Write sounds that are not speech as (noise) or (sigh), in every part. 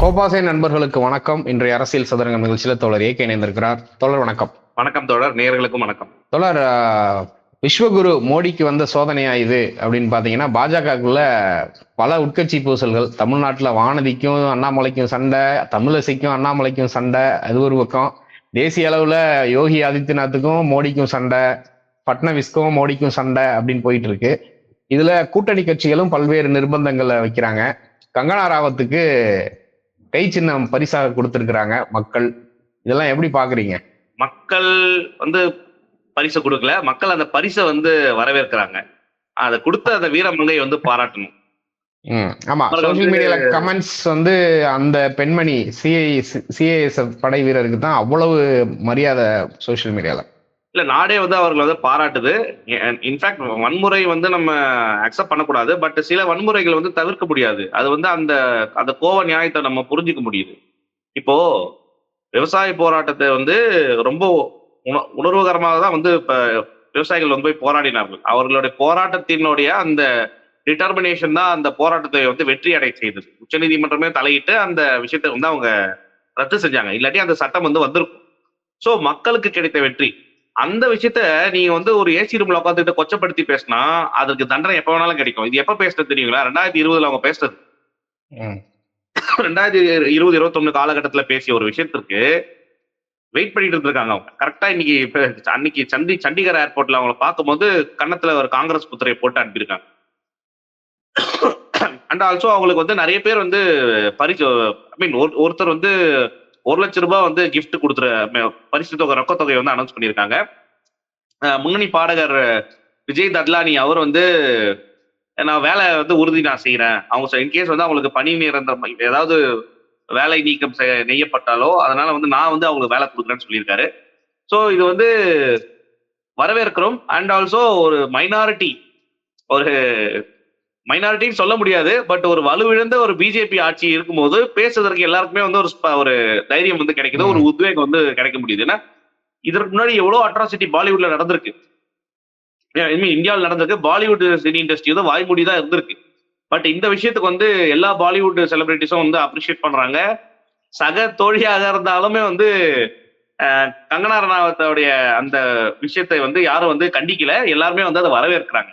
கோபாசை நண்பர்களுக்கு வணக்கம். இன்றைய அரசியல் சதுரங்கம் நிகழ்ச்சியில் தோழர் ஏகே இணைந்திருக்கிறார். தோழர் வணக்கம். வணக்கம் தோழர். நேயர்களுக்கும் வணக்கம். தோழர் விஸ்வகுரு மோடிக்கு வந்த சோதனையா இது அப்படின்னு பாத்தீங்கன்னா பாஜகக்குள்ள பல உட்கட்சி பூசல்கள். தமிழ்நாட்டுல வானதிக்கும் அண்ணாமலைக்கும் சண்டை தமிழிசைக்கும் அண்ணாமலைக்கும் சண்டை. அது ஒரு பக்கம். தேசிய அளவுல யோகி ஆதித்யநாத்துக்கும் மோடிக்கும் சண்டை. பட்னவிஸ்க்கும் மோடிக்கும் சண்டை அப்படின்னு போயிட்டு இருக்கு. இதுல கூட்டணி கட்சிகளும் பல்வேறு நிர்பந்தங்களை வைக்கிறாங்க. கங்கனா ராவத்துக்கு கை சின்னம் பரிசாக கொடுத்திருக்கிறாங்க மக்கள். இதெல்லாம் எப்படி பாக்குறீங்க? மக்கள் வந்து பரிசு கொடுக்கல. மக்கள் அந்த பரிசை வந்து வரவேற்கிறாங்க. அதை கொடுத்த அந்த வீரமங்கை வந்து பாராட்டணும். ஆமா. வந்து- மீடியால கமெண்ட்ஸ் வந்து அந்த பெண்மணி சிஐ சிஐஎஸ் படை வீரருக்கு தான் அவ்வளவு மரியாதை சோஷியல் மீடியால. இல்ல நாடே வந்து அவர்களை வந்து பாராட்டுது. இன்ஃபேக்ட் வன்முறை வந்து நம்ம அக்செப்ட் பண்ணக்கூடாது. பட் சில வன்முறைகள் வந்து தவிர்க்க முடியாது. அது வந்து அந்த அந்த கோவ நியாயத்தை நம்ம புரிஞ்சுக்க முடியுது. இப்போ விவசாய போராட்டத்தை வந்து ரொம்ப உண- உணர்வுகரமாக தான் வந்து இப்போ விவசாயிகள் வந்து போய் போராடினார்கள். அவர்களுடைய போராட்டத்தினுடைய அந்த டிட்டர்மினேஷன் தான் அந்த போராட்டத்தை வந்து வெற்றி அடை செய்தது. உச்சநீதிமன்றமே தலையிட்டு அந்த விஷயத்தை வந்து அவங்க ரத்து செஞ்சாங்க. இல்லாட்டி அந்த சட்டம் வந்து வந்திருக்கும். ஸோ மக்களுக்கு கிடைத்த வெற்றி. அந்த விஷயத்த நீங்க வந்து ஒரு ஏசி ரூம்ல உட்காந்துட்டு கொச்சப்படுத்தி பேசினா அதுக்கு தண்டனை எப்ப வேணாலும் கிடைக்கும். இது எப்ப பேசுறது தெரியுங்களா? ரெண்டாயிரத்தி இருபதுல அவங்க பேசுறது. ரெண்டாயிரத்தி இருபது இருபத்தொன்னு காலகட்டத்துல பேசிய ஒரு விஷயத்திற்கு வெயிட் பண்ணிட்டு இருக்காங்க அவங்க. கரெக்டா இன்னைக்கு அன்னைக்கு சண்டி சண்டிகர் ஏர்போர்ட்ல அவங்கள பார்க்கும்போது கன்னத்துல ஒரு காங்கிரஸ் புத்திரையை போட்டு அனுப்பியிருக்காங்க. அண்ட் ஆல்சோ அவங்களுக்கு வந்து நிறைய பேர் வந்து பரிசு ஐ மீன் ஒருத்தர் வந்து ஒரு லட்சம் ரூபாய் வந்து கிஃப்ட் கொடுத்துரு பரிசு தொகை ரொக்க தொகையை வந்து அனௌன்ஸ் பண்ணியிருக்காங்க. முன்னணி பாடகர் விஜய் தத்லானி அவர் வந்து நான் வேலை வந்து உறுதி நான் செய்கிறேன் அவங்க இன்கேஸ் வந்து அவங்களுக்கு பணி நிரந்தரம் ஏதாவது வேலை நீக்கம் செய்ய நெய்யப்பட்டாலோ அதனால வந்து நான் வந்து அவங்களுக்கு வேலை கொடுக்குறேன்னு சொல்லியிருக்காரு. ஸோ இது வந்து வரவேற்கிறோம். அண்ட் ஆல்சோ ஒரு மைனாரிட்டி ஒரு மைனாரிட்டின்னு சொல்ல முடியாது பட் ஒரு வலுவிழந்த ஒரு பிஜேபி ஆட்சி இருக்கும்போது பேசுறதுக்கு எல்லாருக்குமே வந்து ஒரு ஒரு தைரியம் வந்து கிடைக்குது ஒரு உத்வேகம் வந்து கிடைக்க முடியுது. ஏன்னா இதற்கு முன்னாடி எவ்வளவு அட்ராசிட்டி பாலிவுட்ல நடந்திருக்கு. இந்தியாவில் நடந்திருக்கு. பாலிவுட் சினி இண்டஸ்ட்ரி வந்து வாய்மொழி தான் இருந்திருக்கு. பட் இந்த விஷயத்துக்கு வந்து எல்லா பாலிவுட் செலிபிரிட்டிஸும் வந்து அப்ரிஷியேட் பண்றாங்க. சக தோழியாக இருந்தாலுமே வந்து கங்கனா ரணாவத்தோடைய அந்த விஷயத்தை வந்து யாரும் வந்து கண்டிக்கல. எல்லாருமே வந்து அதை வரவேற்கிறாங்க.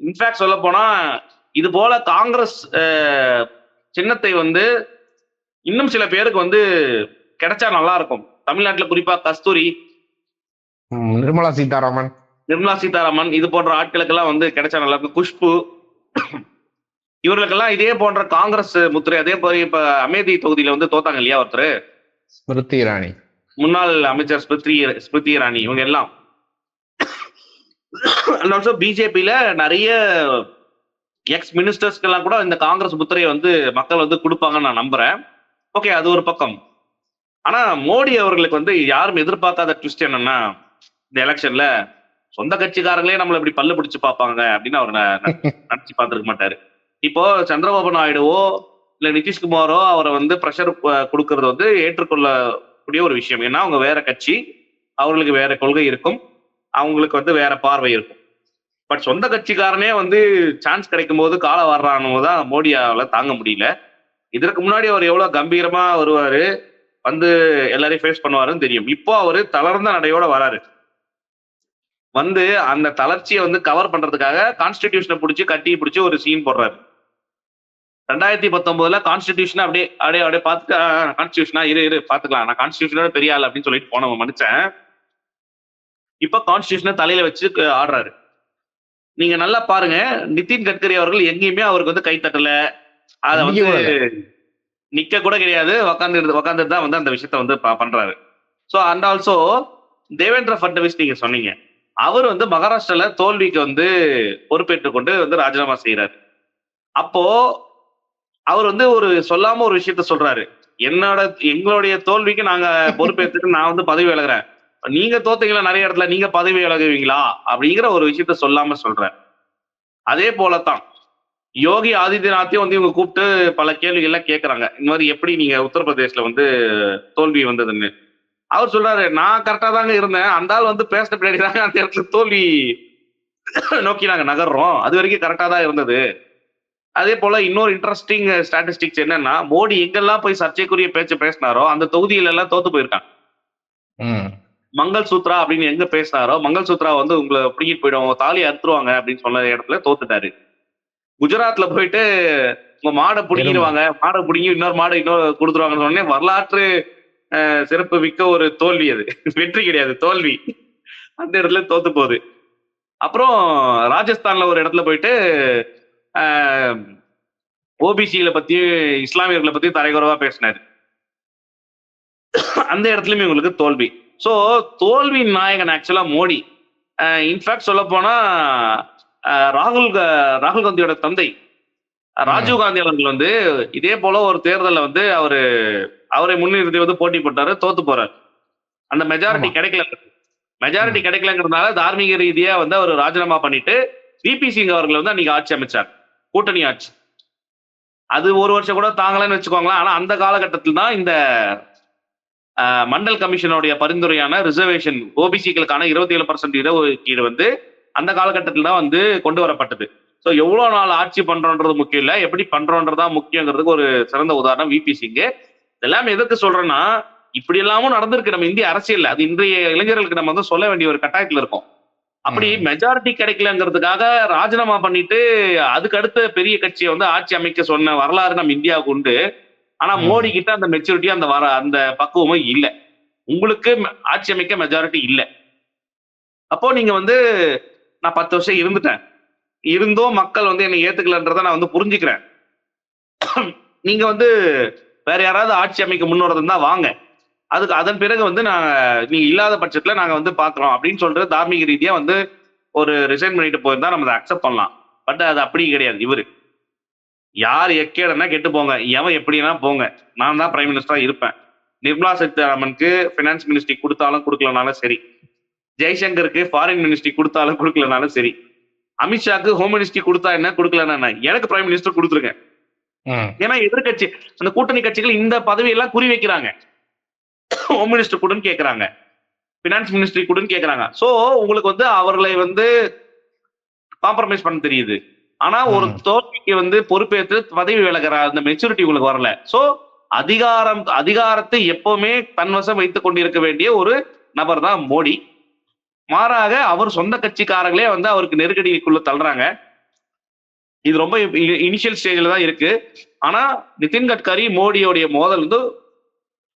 இன்ஃபேக்ட் சொல்ல போனா இது போல காங்கிரஸ் சின்னத்தை வந்து இன்னும் சில பேருக்கு வந்து கிடைச்சா நல்லா இருக்கும். தமிழ்நாட்டுல குறிப்பா கஸ்தூரி நிர்மலா சீதாராமன். நிர்மலா சீதாராமன் இது போன்ற ஆட்களுக்கெல்லாம் வந்து கிடைச்சா நல்லா இருக்கும். குஷ்பு (clears throat) இவர்களுக்கெல்லாம் இதே போன்ற காங்கிரஸ் முத்திரை அதே போல இப்ப அமேதி தொகுதியில வந்து தோத்தாங்க இல்லையா ஒருத்தர்? ஸ்மிருதி இரானி. முன்னாள் அமைச்சர் ஸ்மிருதி ஸ்மிருதி இரானி இவங்க எல்லாம். ஆல்சோ பிஜேபியில நிறைய எக்ஸ் மினிஸ்டர்ஸ்க்கெல்லாம் கூட இந்த காங்கிரஸ் முத்திரையை வந்து மக்கள் வந்து கொடுப்பாங்கன்னு நான் நம்புறேன். ஓகே அது ஒரு பக்கம். ஆனா மோடி அவர்களுக்கு வந்து யாரும் எதிர்பார்க்காத ட்விஸ்ட் என்னன்னா இந்த எலெக்ஷன்ல சொந்த கட்சிக்காரங்களே நம்மள இப்படி பல்லு பிடிச்சு பார்ப்பாங்க அப்படின்னு அவர் நினைச்சு பார்த்துருக்க மாட்டாரு. இப்போ சந்திரபாபு நாயுடுவோ இல்ல நிதிஷ்குமாரோ அவரை வந்து ப்ரெஷர் கொடுக்கறது வந்து ஏற்றுக்கொள்ளக்கூடிய ஒரு விஷயம். ஏன்னா அவங்க வேற கட்சி அவர்களுக்கு வேற கொள்கை இருக்கும். அவங்களுக்கு வந்து வேற பார்வை இருக்கும். பட் சொந்த கட்சிக்காரனே வந்து சான்ஸ் கிடைக்கும் போது கால வர்றானோ தான் மோடியாவில் தாங்க முடியல. இதற்கு முன்னாடி அவர் எவ்வளோ கம்பீரமாக வருவார் வந்து எல்லாரையும் ஃபேஸ் பண்ணுவாருன்னு தெரியும். இப்போ அவர் தளர்ந்த நடையோட வராரு. வந்து அந்த தளர்ச்சியை வந்து கவர் பண்றதுக்காக கான்ஸ்டிடியூஷனை பிடிச்சி கட்டி பிடிச்சி ஒரு சீன் போடுறாரு. ரெண்டாயிரத்தி பத்தொன்பதுல கான்ஸ்டிடியூஷன் அப்படியே அப்படியே அப்படியே பார்த்துட்டு கான்ஸ்டியூஷனா இரு இரு பாத்துக்கலாம் நான் கான்ஸ்டியூஷனோட பெரிய ஆள் அப்படின்னு சொல்லிட்டு போனவன் மனுஷன். இப்ப கான்ஸ்டியூஷனை தலையில வச்சு ஆடுறாரு. நீங்க நல்லா பாருங்க. நிதின் கட்கரி அவர்கள் எங்கேயுமே அவருக்கு வந்து கை தட்டல. அத வந்து நிக்க கூட கிடையாது. உக்காந்து உக்காந்துட்டு தான் வந்து அந்த விஷயத்த வந்து பண்றாரு. So and also Devendra Fadnavis நீங்க சொன்னீங்க. அவர் வந்து மகாராஷ்டிரால தோல்விக்கு வந்து பொறுப்பேற்றுக் கொண்டு வந்து ராஜினாமா செய்யறாரு அப்போ அவர் வந்து ஒரு சொல்லாம ஒரு விஷயத்த சொல்றாரு. என்னோட எங்களுடைய தோல்விக்கு நாங்க பொறுப்பேற்றுட்டு நான் வந்து பதவி விலகுறேன். நீங்க தோத்தீங்களா நிறைய இடத்துல நீங்க பதவி விலகுவீங்களா? அப்படிங்கிற ஒரு விஷயத்த சொல்லாம சொல்றேன். அதே போலத்தான். யோகி ஆதித்யநாத்தையும் வந்து இவங்க கூப்பிட்டு பல கேள்விகள்லாம் கேட்கறாங்க இந்த மாதிரி எப்படி நீங்க உத்தரப்பிரதேசல வந்து தோல்வி வந்ததுன்னு? அவர் சொல்றாரு நான் கரெக்டா தாங்க இருந்தேன். அந்த ஆள் வந்து பேசின பின்னாடி தாங்க அந்த இடத்துல தோல்வி நோக்கி நாங்க நகர்றோம். அது வரைக்கும் கரெக்டா தான் இருந்தது. அதே போல இன்னொரு இன்ட்ரெஸ்டிங் ஸ்டாட்டிஸ்டிக்ஸ் என்னன்னா மோடி எங்கெல்லாம் போய் சர்ச்சைக்குரிய பேச்சு பேசினாரோ அந்த தொகுதியில எல்லாம் தோத்து போயிருக்காங்க. ம். மங்கள் சூத்ரா அப்படின்னு எங்க பேசினாரோ மங்கள் சூத்ரா வந்து உங்களை பிடிங்கிட்டு போயிடும் தாலி அறுத்துருவாங்க அப்படின்னு சொன்ன இடத்துல தோத்துட்டாரு. குஜராத்ல போயிட்டு உங்க மாடை பிடிங்கிடுவாங்க மாடை பிடிங்கி இன்னொரு மாடு இன்னொரு கொடுத்துருவாங்கன்னு சொன்னே வரலாற்று சிறப்பு மிக்க ஒரு தோல்வி அது. (laughs) வெற்றி கிடையாது தோல்வி. அந்த இடத்துல தோத்து போகுது. அப்புறம் ராஜஸ்தான்ல ஒரு இடத்துல போயிட்டு ஓபிசிகளை பத்தி இஸ்லாமியர்களை பத்தி தரைக்குறவா பேசினாரு. அந்த இடத்துலயுமே உங்களுக்கு தோல்வி. சோ தோல்வி நாயகன் ஆக்சுவலா மோடி. இன்ஃபேக்ட் சொல்ல போனா ராகுல் கா- ராகுல் காந்தியோட தந்தை. ராஜீவ் காந்தி அவர்கள் வந்து இதே போல ஒரு தேர்தல்ல வந்து அவரு அவரை முன்னிறுத்தி வந்து போட்டி போட்டாரு தோத்து போறாரு. அந்த மெஜாரிட்டி. கிடைக்கல. மெஜாரிட்டி கிடைக்கலங்கிறதுனால தார்மீக ரீதியா வந்து அவர் ராஜினாமா பண்ணிட்டு விபி சிங் அவர்கள் வந்து அன்னைக்கு ஆட்சி அமைச்சார். கூட்டணி ஆட்சி. அது ஒரு வருஷம் கூட தாங்கலன்னு வச்சுக்கோங்களேன். ஆனா அந்த காலகட்டத்தில் தான் இந்த மண்டல் கமிஷனுடைய பரிந்துரையான ரிசர்வேஷன் ஓபிசிகளுக்கான இருபத்தி ஏழு பர்சன்ட் இடஒதுக்கீடு வந்து அந்த காலகட்டத்தில் தான் வந்து கொண்டு வரப்பட்டது. ஸோ எவ்வளவு நாள் ஆட்சி பண்றோன்றது முக்கியம் இல்ல. எப்படி பண்றோன்றதா முக்கியங்கிறதுக்கு ஒரு சிறந்த உதாரணம் விபி சிங் இதெல்லாம் எதுக்கு சொல்றேன்னா இப்படி எல்லாமும் நடந்திருக்கு நம்ம இந்திய அரசியல்ல. அது இன்றைய இளைஞர்களுக்கு நம்ம வந்து சொல்ல வேண்டிய ஒரு கட்டாயத்துல இருக்கோம். அப்படி. மெஜாரிட்டி கிடைக்கலங்கிறதுக்காக ராஜினாமா பண்ணிட்டு அதுக்கு அடுத்த பெரிய கட்சியை வந்து ஆட்சி அமைக்க சொன்ன வரலாறு நம்ம இந்தியாவுக்கு உண்டு. ஆனா. மோடி கிட்ட அந்த மெச்சூரிட்டி அந்த வர அந்த பக்குவமும் இல்ல. உங்களுக்கு ஆட்சி அமைக்க மெஜாரிட்டி இல்ல. அப்போ நீங்க வந்து நான் பத்து வருஷம் இருந்துட்டேன். இருந்தும் மக்கள் வந்து என்னை ஏத்துக்கலன்றதை நான் வந்து புரிஞ்சுக்கிறேன். நீங்க வந்து வேற யாராவது ஆட்சி அமைக்க முன் வரதுன்னா வாங்க. அதுக்கு அதன் பிறகு வந்து நாங்க நீங்க இல்லாத பட்சத்துல நாங்க வந்து பாக்குறோம் அப்படின்னு சொல்றது தார்மீக ரீதியா வந்து ஒரு ரிசைன் பண்ணிட்டு போயிருந்தா நம்ம அதை அக்செப்ட் பண்ணலாம். பட் அது அப்படி கிடையாது இவரு. யார் எக்கேடனா கெட்டு போங்க. எவன் எப்படினா போங்க. நான் தான் பிரைம் மினிஸ்டரா இருப்பேன். நிர்மலா சீதாராமனுக்கு பினான்ஸ் மினிஸ்ட்ரி கொடுத்தாலும் கொடுக்கலனாலும் சரி. ஜெய்சங்கருக்கு ஃபாரின் மினிஸ்ட்ரி கொடுத்தாலும் கொடுக்கலனாலும் சரி. அமித்ஷாக்கு ஹோம் மினிஸ்ட்ரி கொடுத்தா என்ன? கொடுக்கலன்னா? எனக்கு பிரைம் மினிஸ்டர் கொடுத்துருங்க. ஏன்னா எதிர்கட்சி அந்த கூட்டணி கட்சிகள் இந்த பதவியெல்லாம் குறி வைக்கிறாங்க. ஹோம் மினிஸ்டர் கூடன்னு கேக்குறாங்க. பினான்ஸ் மினிஸ்ட்ரி கூடன்னு கேக்குறாங்க. சோ உங்களுக்கு வந்து அவர்களை வந்து காம்ப்ரமைஸ் பண்ண தெரியுது. ஆனா ஒரு. தோல்விக்கு வந்து பொறுப்பேற்று பதவி விலகிற அந்த மெச்சூரிட்டி உங்களுக்கு வரல. சோ அதிகாரம் அதிகாரத்தை எப்பவுமே தன்வசம் வைத்துக் கொண்டிருக்க வேண்டிய ஒரு நபர் தான் மோடி. மாறாக அவர் சொந்த கட்சிக்காரங்களே வந்து அவருக்கு நெருக்கடிக்குள்ள தள்ளுறாங்க. இது ரொம்ப இனிஷியல் ஸ்டேஜ்ல தான் இருக்கு. ஆனா நிதின் கட்கரி மோடியோடைய மோதல் வந்து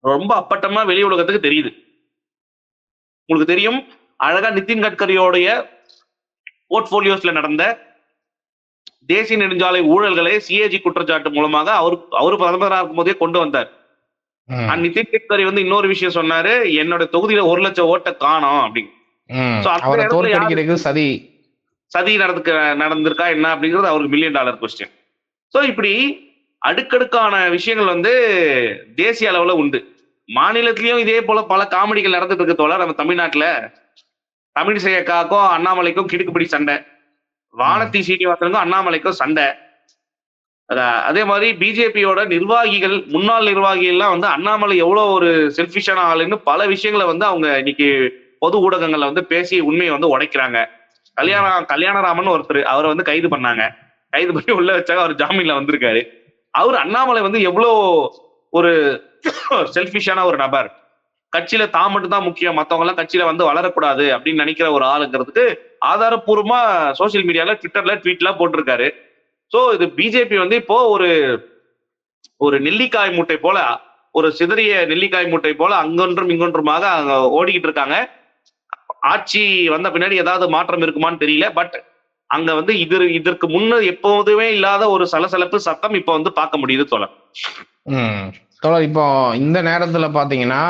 ரொம்ப அப்பட்டமா வெளி உலகத்துக்கு தெரியுது. உங்களுக்கு தெரியும் அழகா நிதின் கட்கரியோடைய போர்ட்போலியோஸ்ல நடந்த தேசிய நெடுஞ்சாலை ஊழல்களை சிஏஜி குற்றச்சாட்டு மூலமாக அவர் அவர் பிரதமராக இருக்கும் போதே கொண்டு வந்தார். நிதின் கட்கரி வந்து இன்னொரு விஷயம் சொன்னாரு என்னோட தொகுதியில ஒரு லட்சம் ஓட்டை காணோம் அப்படின்னு. சதி. சதி நடந்துக்க நடந்திருக்கா என்ன அப்படிங்கிறது அவருக்கு மில்லியன் டாலர் கொஸ்டின் ஸோ இப்படி அடுக்கடுக்கான விஷயங்கள் வந்து தேசிய அளவுல உண்டு. மாநிலத்திலயும் இதே போல பல காமெடிகள் நடந்துட்டு இருக்கு தோழர். நம்ம தமிழ்நாட்டுல தமிழிசை அண்ணாமலைக்கும் கிடுக்குப்பிடி சண்டை. வானத்தி சீனிவாசனுக்கும் அண்ணாமலைக்கும் சண்டை. அதே மாதிரி பிஜேபியோட நிர்வாகிகள் முன்னாள் நிர்வாகிகள்லாம் வந்து அண்ணாமலை எவ்வளோ ஒரு செல்ஃபிஷான ஆளுன்னு பல விஷயங்களை வந்து அவங்க இன்னைக்கு பொது ஊடகங்கள்ல வந்து பேசி உண்மையை வந்து உடைக்கிறாங்க. கல்யாண கல்யாணராமன் ஒருத்தர் அவரை வந்து கைது பண்ணாங்க. கைது பண்ணி உள்ள வச்சாங்க அவர் ஜாமீன்ல வந்திருக்காரு. அவர் அண்ணாமலை வந்து எவ்வளோ ஒரு செல்ஃபிஷான ஒரு நபர். கட்சியில தான் மட்டும் தான் முக்கியம் மற்றவங்க எல்லாம் கட்சியில வந்து வளரக்கூடாது அப்படின்னு நினைக்கிற ஒரு ஆளுங்கிறதுக்கு ஆதாரப்பூர்வமா சோசியல் மீடியால ட்விட்டர்ல ட்வீட்லாம் போட்டிருக்காரு. சோ இது பிஜேபி வந்து இப்போ ஒரு ஒரு நெல்லிக்காய் மூட்டை போல ஒரு சிதறிய நெல்லிக்காய் மூட்டை போல அங்கொன்றும் இங்கொன்றுமாக அங்க ஓடிக்கிட்டு இருக்காங்க. ஆட்சி வந்த பின்னாடி ஏதாவது மாற்றம் இருக்குமான்னு தெரியல பட் அங்க வந்து இது இதற்கு முன்ன எப்போதுமே இல்லாத ஒரு சலசலப்பு சத்தம் இப்ப வந்து பார்க்க முடியுது தோழர். ம். தோழர் இப்போ இந்த நேரத்துல பாத்தீங்கன்னா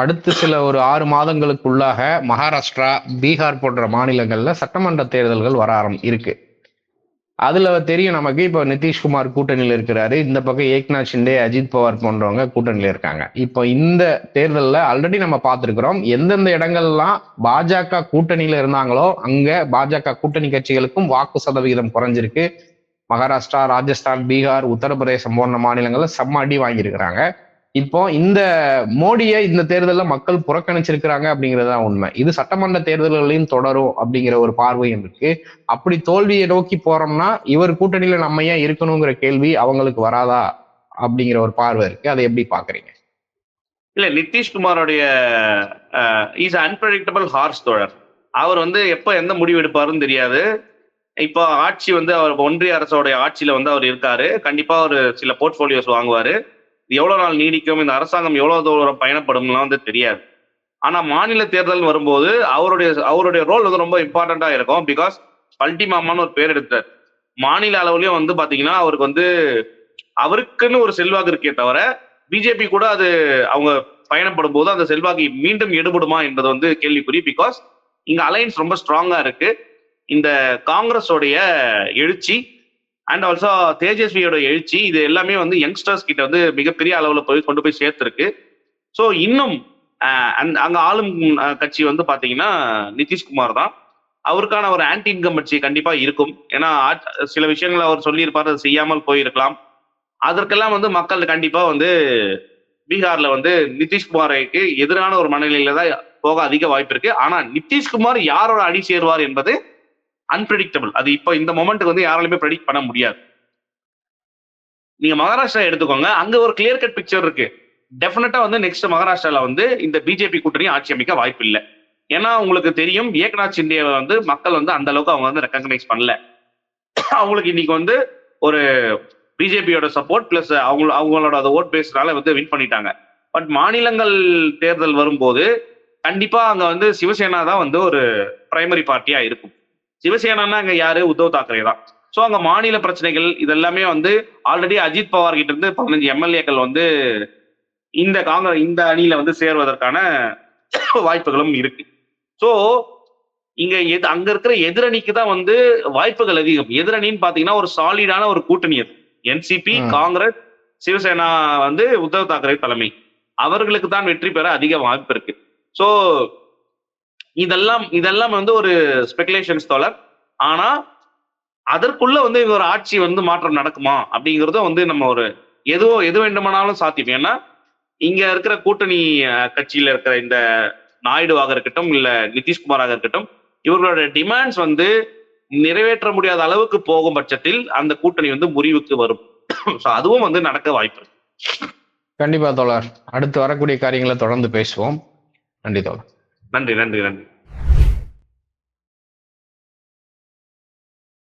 அடுத்து சில ஒரு ஆறு மாதங்களுக்குள்ளாக மகாராஷ்டிரா பீகார் போன்ற மாநிலங்களில் சட்டமன்ற தேர்தல்கள் வர ஆரம் இருக்கு. அதுல தெரியும் நமக்கு இப்போ நிதிஷ்குமார் கூட்டணியில் இருக்கிறாரு. இந்த பக்கம் ஏக்நாத் ஷிண்டே அஜித் பவார் போன்றவங்க கூட்டணியில் இருக்காங்க. இப்போ இந்த தேர்தலில் ஆல்ரெடி நம்ம பார்த்துருக்குறோம் எந்தெந்த இடங்கள்லாம் பாஜக கூட்டணியில் இருந்தாங்களோ அங்கே பாஜக கூட்டணி கட்சிகளுக்கும் வாக்கு சதவிகிதம் குறைஞ்சிருக்கு. மகாராஷ்டிரா ராஜஸ்தான் பீகார் உத்தரப்பிரதேசம் போன்ற மாநிலங்களில் செம்ம அடி வாங்கியிருக்கிறாங்க. இப்போ இந்த மோடியை இந்த தேர்தலில் மக்கள் புறக்கணிச்சிருக்கிறாங்க அப்படிங்கிறது தான் உண்மை. இது சட்டமன்ற தேர்தல்களையும் தொடரும் அப்படிங்கிற ஒரு பார்வையும் இருக்கு. அப்படி தோல்வியை நோக்கி போறோம்னா இவர் கூட்டணியில நம்ம ஏன் இருக்கணுங்கிற கேள்வி அவங்களுக்கு வராதா அப்படிங்கிற ஒரு பார்வை இருக்கு. அதை எப்படி பாக்குறீங்க இல்ல நிதிஷ்குமாரோடைய இஸ் அன்பிரடிக்டபிள் ஹார்ஸ் தோழர் அவர் வந்து எப்போ எந்த முடிவு எடுப்பாருன்னு தெரியாது. இப்போ ஆட்சி வந்து அவர் ஒன்றிய அரசோடைய ஆட்சியில வந்து அவர் இருக்காரு. கண்டிப்பா ஒரு சில போர்ட்போலியோஸ் வாங்குவாரு. இது எவ்வளவு நாள் நீடிக்கும் இந்த அரசாங்கம் எவ்வளவு தூரம் பயணப்படும்லாம் வந்து தெரியாது. ஆனா மாநில தேர்தல் வரும்போது அவருடைய அவருடைய ரோல் வந்து ரொம்ப இம்பார்ட்டண்டா இருக்கும். பிகாஸ் பல்டி மாமான்னு ஒரு பேர் எடுத்தார். மாநில அளவுலயும் வந்து பாத்தீங்கன்னா அவருக்கு வந்து அவருக்குன்னு ஒரு செல்வாக்கு இருக்கே தவிர பிஜேபி கூட அது அவங்க பயணப்படும் போது அந்த செல்வாக்கு மீண்டும் எடுபடுமா என்பது வந்து கேள்விக்குறி. பிகாஸ் இங்க அலையன்ஸ் ரொம்ப ஸ்ட்ராங்கா இருக்கு. இந்த காங்கிரஸோடைய எழுச்சி அண்ட் ஆல்சோ தேஜஸ்வியோட எழுச்சி இது எல்லாமே வந்து யங்ஸ்டர்ஸ் கிட்ட வந்து மிகப்பெரிய அளவில் போய் கொண்டு போய் சேர்த்துருக்கு. ஸோ இன்னும் அந் அந்த அங்க ஆளும் கட்சி வந்து பாத்தீங்கன்னா நிதிஷ்குமார் தான். அவருக்கான ஒரு ஆன்டி இன்கம் கட்சி கண்டிப்பா இருக்கும். ஏன்னா சில விஷயங்களை அவர் சொல்லியிருப்பார் அது செய்யாமல் போயிருக்கலாம். அதற்கெல்லாம் வந்து மக்கள் கண்டிப்பா வந்து பீகார்ல வந்து நிதிஷ்குமாருக்கு எதிரான ஒரு மனநிலையில தான் போக அதிக வாய்ப்பு இருக்கு. ஆனா நிதிஷ்குமார் யாரோட அணி சேருவார் என்பது அன்பிரடிக்டபிள் அது இப்போ இந்த மொமெண்ட்டுக்கு வந்து யாராலுமே ப்ரெடிக்ட் பண்ண முடியாது. நீங்க மகாராஷ்டிரா எடுத்துக்கோங்க அங்க ஒரு கிளியர் கட் பிக்சர் இருக்கு. டெஃபினட்டா வந்து நெக்ஸ்ட் மகாராஷ்டிரால வந்து இந்த பிஜேபி கூட்டணி ஆட்சி அமைக்க வாய்ப்பு இல்லை ஏன்னா உங்களுக்கு தெரியும் ஏக்நாத் சிண்டேவை வந்து மக்கள் வந்து அந்த அளவுக்கு அவங்க வந்து ரெக்கக்னைஸ் பண்ணல. அவங்களுக்கு இன்னைக்கு வந்து ஒரு பிஜேபியோட சப்போர்ட் பிளஸ் அவங்க அவங்களோட அந்த ஓட் பேஸ்னால வந்து வின் பண்ணிட்டாங்க. பட் மாநிலங்கள் தேர்தல் வரும்போது கண்டிப்பா அங்க வந்து சிவசேனா தான் வந்து ஒரு பிரைமரி பார்ட்டியா இருக்கும். சிவசேனான்னா அங்க யாரு? உத்தவ் தாக்கரே தான். ஸோ அங்க மாநில பிரச்சனைகள் இதெல்லாமே வந்து ஆல்ரெடி அஜித் பவார் கிட்ட இருந்து பதினஞ்சு எம்எல்ஏக்கள் வந்து இந்த காங்கிரஸ் இந்த அணியில வந்து சேர்வதற்கான வாய்ப்புகளும் இருக்கு. ஸோ இங்க எது அங்க இருக்கிற எதிரணிக்கு தான் வந்து வாய்ப்புகள் அதிகம். எதிரணின்னு பாத்தீங்கன்னா ஒரு சாலிடான ஒரு கூட்டணி அது. என்சிபி. காங்கிரஸ் சிவசேனா வந்து உத்தவ் தாக்கரே தலைமை. அவர்களுக்கு தான் வெற்றி பெற அதிக வாய்ப்பு இருக்கு. ஸோ இதெல்லாம் இதெல்லாம் வந்து ஒரு ஸ்பெகுலேஷன்ஸ் தோழர். ஆனா அதற்குள்ள வந்து இது ஒரு ஆட்சி வந்து மாற்றம் நடக்குமா அப்படிங்கிறத வந்து நம்ம ஒரு எதுவோ எது வேண்டுமானாலும் சாத்தியம் ஏன்னா இங்க இருக்கிற கூட்டணி கட்சியில இருக்கிற இந்த நாயுடுவாக இருக்கட்டும் இல்ல நிதிஷ்குமாராக இருக்கட்டும் இவர்களோட டிமாண்ட்ஸ் வந்து நிறைவேற்ற முடியாத அளவுக்கு போகும் பட்சத்தில் அந்த கூட்டணி வந்து முறிவுக்கு வரும். ஸோ அதுவும் வந்து நடக்க வாய்ப்பு. கண்டிப்பா தோழர். அடுத்து வரக்கூடிய காரியங்களை தொடர்ந்து பேசுவோம். நன்றி தோழர். நன்றி நன்றி நன்றி.